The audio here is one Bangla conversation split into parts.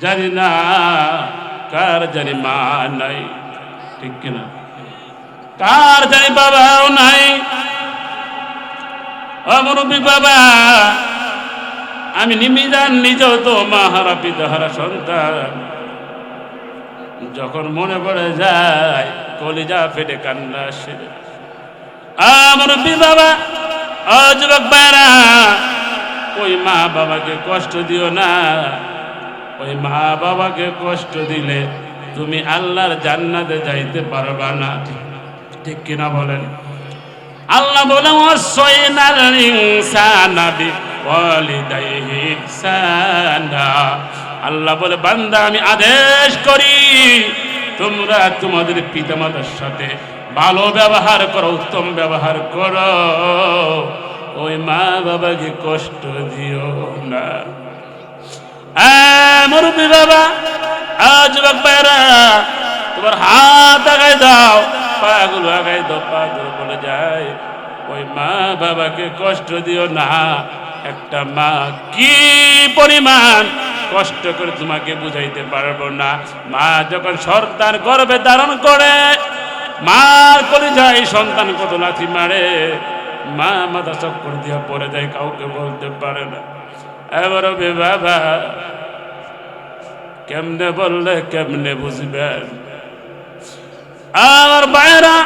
জানি না কার জানি মা নাই। ঠিক কিনা? কার জানি বাবাও নাই। অমরবী বাবা, আমি নিমিদান নিজেও তো মা হারা, পিতা হারা সন্তান। যখন মনে পড়ে যায়, কলিজা ফেটে কান্না আসে। আমার বাবা, ও যুবক বাইরা ওই মা বাবাকে কষ্ট দিও না। ওই মা বাবাকে কষ্ট দিলে তুমি আল্লাহর জান্নাতে যাইতে পারবা না। ঠিক কিনা বলেন? আল্লাহ বলে আল্লাহ বলে, বান্দা, আমি আদেশ করি, তোমরা তোমাদের পিতামাতার সাথে ভালো ব্যবহার করো, উত্তম ব্যবহার করো। ওই মা বাবাকে কষ্ট দিও না। মুরব্বী বাবা, আজ যুবক ভাইরা তোমার হাত আগায় দাও, পাগুলো আগায় দাও, পাগুলো বলে যায়, ওই মা বাবাকে কষ্ট দিও না, একটা মা কি পরিমাণ কষ্ট করে তোমাকে বুঝাইতে পারব না। মা যখন সন্তান গর্বে ধারণ করে, মার করে যায় সন্তান কত লাথি মারে, মা মাথা চক্কর দিয়া পরে যায়, কাউকে বলতে পারে না। এবার বাবা, কেমনে বললে, কেমনে বুঝবেন আর বাইরা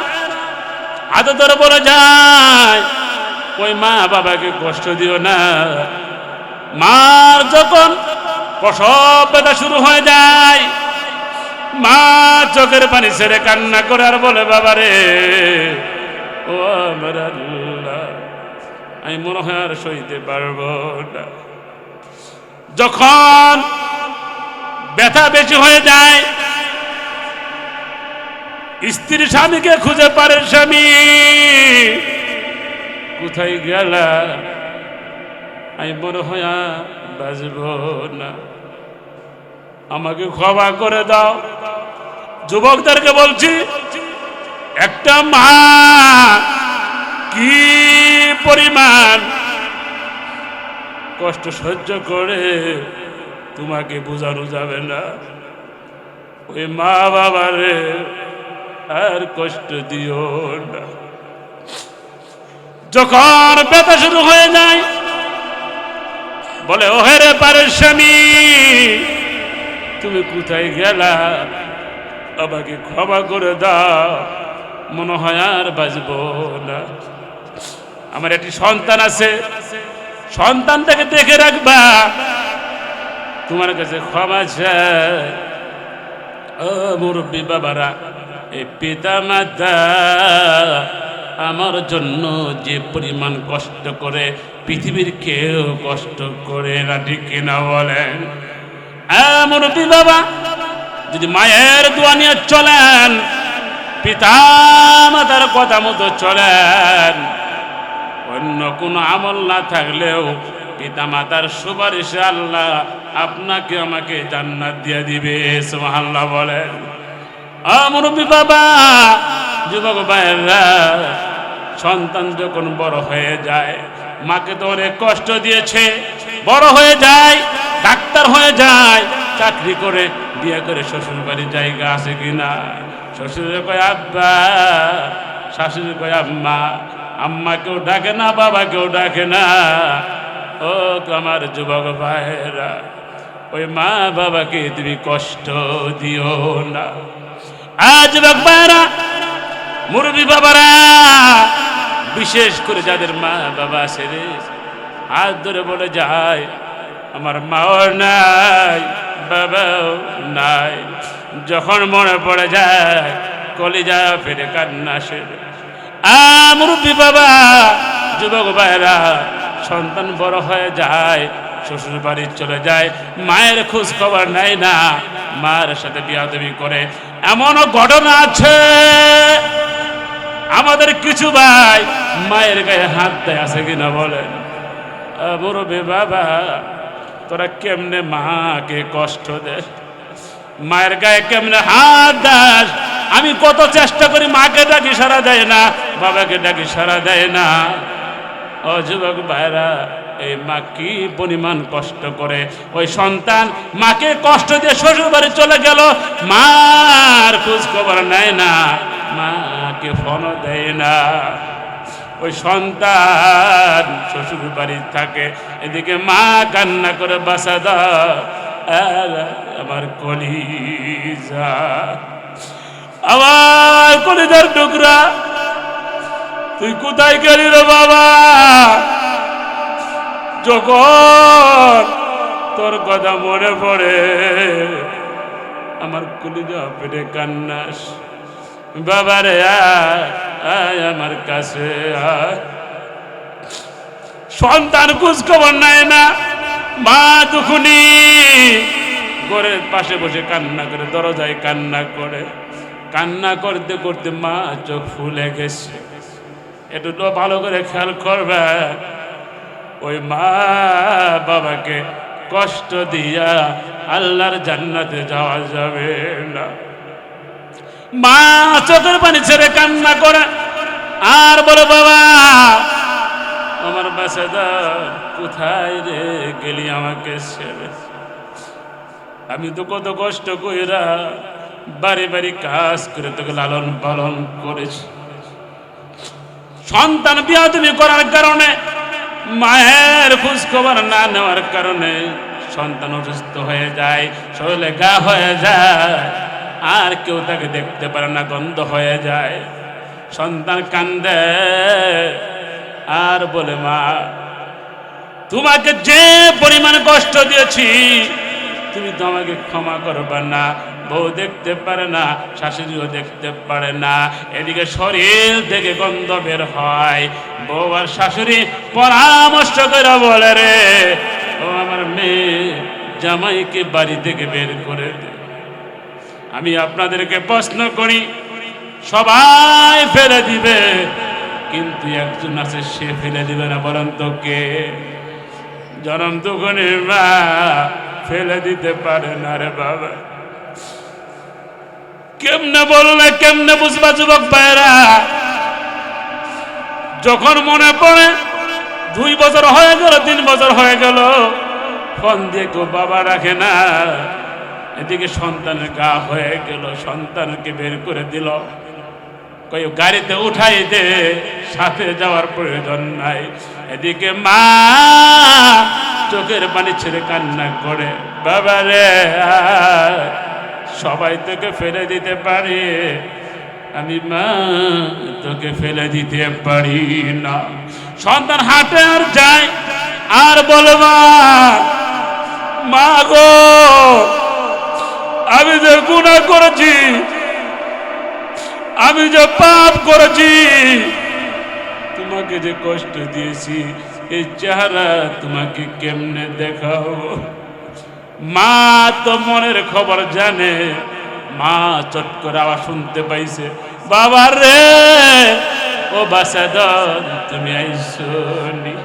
হাতে ধরে বলে যায়, ওই মা বাবাকে কষ্ট দিও না। মার যখন প্রসব ব্যথা শুরু হয়ে যায়, মা চোখের পানি ছেড়ে কান্না করে আর বলে, বাবা রে, ও আমার আল্লাহ, আমি মনে হয় আর সইতে পারব না। যখন ব্যথা বেশি হয়ে যায়, স্ত্রী স্বামীকে খুঁজে পারে স্বামী। কোথায় গেলা? আমি মনে হয় বাজব না। আমাকে ক্ষমা করে দাও। যুবকদেরকে বলছি, একটা মা কি পরিমাণ কষ্ট সহ্য করে তোমাকে বোঝানো যাবে না। ওই মা বাবারে আর কষ্ট দিও না। যখন ব্যথা শুরু হয়ে যায়, বলে ওহেরে পারে স্বামী তুমি কোথায় গেলা? আমাকে ক্ষমা করে দাও, মনে হয় আর বাজব না। আমার একটি সন্তান আছে সন্তান থেকে দেখে রাখবা। তোমার কাছে ক্ষমা চাই। ও মুরব্বী বাবারা, এই পিতা মাতা আমার জন্য যে পরিমাণ কষ্ট করে পৃথিবীর কেউ কষ্ট করে না, ঠিক কিনা বলেন? মুরব্বী বাবা, যদি মায়ের দোয়া নিয়ে চলেন পিতা মাতার কথা মতো চলেন। অন্য কোনো আমল না থাকলেও পিতা মাতার সুপারিশে আল্লাহ আপনাকে আমাকে জান্নাত দিয়ে দিবে, সুবহানাল্লাহ বলেন। আমরবি বাবা, যুবক ভাইয়েরা, সন্তান যখন বড় হয়ে যায়, মাকে তো অনেক কষ্ট দিয়েছে, বড় হয়ে যায়, ডাক্তার হয়ে যায়, চাকরি করে বিয়ে করে শ্বশুর বাড়ির জায়গা আছে কিনা? শ্বশুরের কয়, আব্বা। শাশুড়ি কয়, আম্মা। আম্মা কেউ ডাকে না বাবা কেউ ডাকে না। ও আমার যুবক ভাইরা ওই মা বাবাকে তুমি কষ্ট দিও না। আজ যুবক মুরবি বাবারা, বিশেষ করে যাদের মা বাবা আছে রে, হাত ধরে বলে যায়, আমার মাও নাই, বাবাও নাই। যখন মনে পড়ে যায়, কলিজা ফেরে কান্না সেরে। মুরব্বী বাবা, যুবক ভাইরা সন্তান বড় হয়ে যায়, শ্বশুর বাড়ি চলে যায়, মায়ের খোঁজ খবর নেয় না মায়ের সাথে বিয়াদবি করে। এমনও ঘটনা আছে। আমাদের কিছু ভাই মায়ের গায়ে হাত দেয়, আছে কিনা বলেন? মুরব্বী বাবা, তোরা কেমনে মাকে কষ্ট দেয় মায়ের গায়ে কেমনে হাত দাস আমি কত চেষ্টা করি মাকে ডাকি, সারা দেয় না। বাবাকে ডাকি সারা দেয় না। ও যুবক ভাইরা এই মা কি পরিমাণ কষ্ট করে। ওই সন্তান মাকে কষ্ট দিয়ে শ্বশুর বাড়ি চলে গেল। মার খোঁজ খবর নেয় না, মাকে ফোন দেয় না। ওই সন্তান শ্বশুর বাড়ি থাকে, এদিকে মা কান্না করে বাসা আর আমার কলিজা, আমার কলিজার টুকরা তুই কোথায় গেলি রে বাবা? যখন তোর কথা মনে পড়ে আমার কলিজা পেটে কান্নাস বাবারে আয়, আয় আমার কাছে। সন্তান খবর নেয় না। মা দুখুনি ঘরের পাশে বসে কান্না করে দরজায় কান্না করে। কান্না করতে করতে মা চোখ ফুলে গেছে। একটু তো ভালো করে খেয়াল করবে। ওই মা বাবাকে কষ্ট দিয়া আল্লাহর জান্নাতে যাওয়া যাবে না। মা চোখের পানি ছেড়ে কান্না করে। আর বলো, বাবা, আমার বাসাদা কোথায় রে? গেলি আমাকে ছেড়ে। আমি তো কত কষ্ট কইরা বাড়ি বাড়ি কাজ করে তোকে লালন পালন করেছি। সন্তান বিয়া তুমি করার কারণে, মায়ের খোঁজ খবর না নেওয়ার কারণে সন্তান অসুস্থ হয়ে যায়, শরীরে গা হয়ে যায়, আর কেউ তাকে দেখতে পারে না, গন্ধ হয়ে যায়। সন্তান কান্দে, আর বলে, মা, তোমাকে যে পরিমাণ কষ্ট দিয়েছি, তুমি তো আমাকে ক্ষমা করবে না বউ দেখতে পারে না, শাশুড়িও দেখতে পারে না। এদিকে শরীর থেকে গন্ধ বের হয়। বউ আর শাশুড়ি পরামর্শ করে বলে রে, ও আমার মেয়ে, জামাইকে বাড়ি থেকে বের করে আমি আপনাদেরকে প্রশ্ন করি, সবাই ফেলে দিবে, কিন্তু একজন আছে সে ফেলে দিবে না, বলেন তো কে? জনম দুগুণের মা ফেলে দিতে পারে না রে বাবা। কেমনে বললে কেমনে বুঝবা যুবক ভাইরা যখন মনে পড়ে, দুই বছর হয়ে গেল, তিন বছর হয়ে গেল, ফোন দিয়ে কেউ বাবা রাখে না। এদিকে সন্তানের গা হয়ে গেল, সন্তানকে বের করে দিল। কই গাড়িতে উঠাই দে, সাথে যাওয়ার প্রয়োজন নাই। এদিকে মা চোখের পানি ছেড়ে কান্না করে, বাবা রে সবাই তোকে ফেলে দিতে পারে। আমি মা, তোকে ফেলে দিতে পারি না। সন্তান হাঁটে আর যায়, আর বলবা, মা গো, আমি যে গুণা করেছি, আমি যে পাপ করেছি, তোমাকে যে কষ্ট দিয়েছি এই চেহারা তোমাকে কেমনে দেখাও মা তো মনের খবর জানে। মা চট করে আওয়াজ শুনতে পাইছে, বাবা রে, ও বাসাদন তুমি আইসনি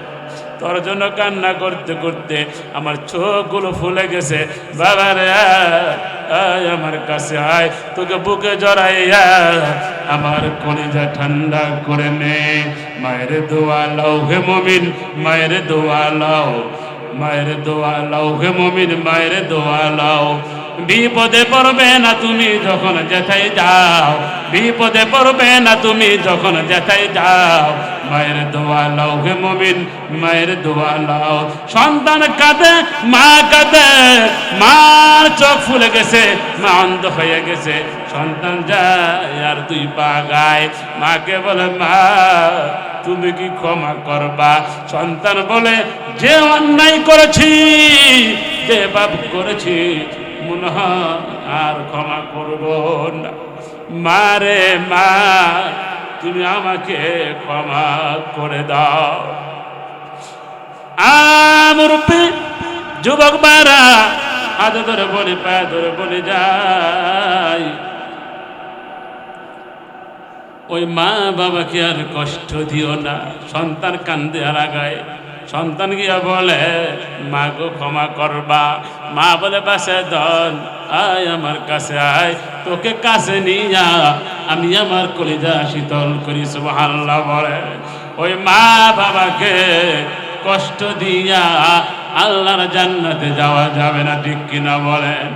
তোর জন্য কান্না করতে করতে আমার চোখগুলো ফুলে গেছে, বাবা রে, আয় আমার কাছে আয়, তোকে বুকে জড়াইয়া আমার কলিজা ঠান্ডা করে নে। মায়ের দোয়া লাও হে মমিন, মায়ের দোয়া লাও। মায়ের দোয়া লাও হে মমিন মায়ের দোয়া লাও। বিপদে পড়বে না তুমি যখন যেথাই যাও। বিপদে পড়বে না তুমি যখন যেথাই যাও। মায়ের দোয়া লাও হে মমিন মায়ের দোয়া লাও। সন্তান কাঁদে, মা কাঁদে, মার চোখ ফুলে গেছে, মা অন্ধ হয়ে গেছে। সন্তান যায় আর তুই পাগায় মাকে বলে, মা, তুমি কি ক্ষমা করবা? সন্তান বলে, যে অন্যায় করেছি, যে পাপ করেছি, মনে আর ক্ষমা করব না। মারে মা, তুমি আমাকে ক্ষমা করে দাও। আমরূপে যুবক মারা হাতে ধরে বলি পায়ে ধরে বলে, যাই। ওই মা বাবাকে আর কষ্ট দিও না। সন্তান কান্দে আর আগায়। সন্তান গিয়া বলে মা গো ক্ষমা করবা। মা বলে, বাসে দন আয় আমার কাছে আয়। তোকে কাছে নিয়া আমি আমার কলিজা শীতল করি। সুবহানাল্লাহ বলে। ওই মা বাবাকে কষ্ট দিয়া আল্লাহর জান্নাতে যাওয়া যাবে না, ঠিক কিনা বলেন?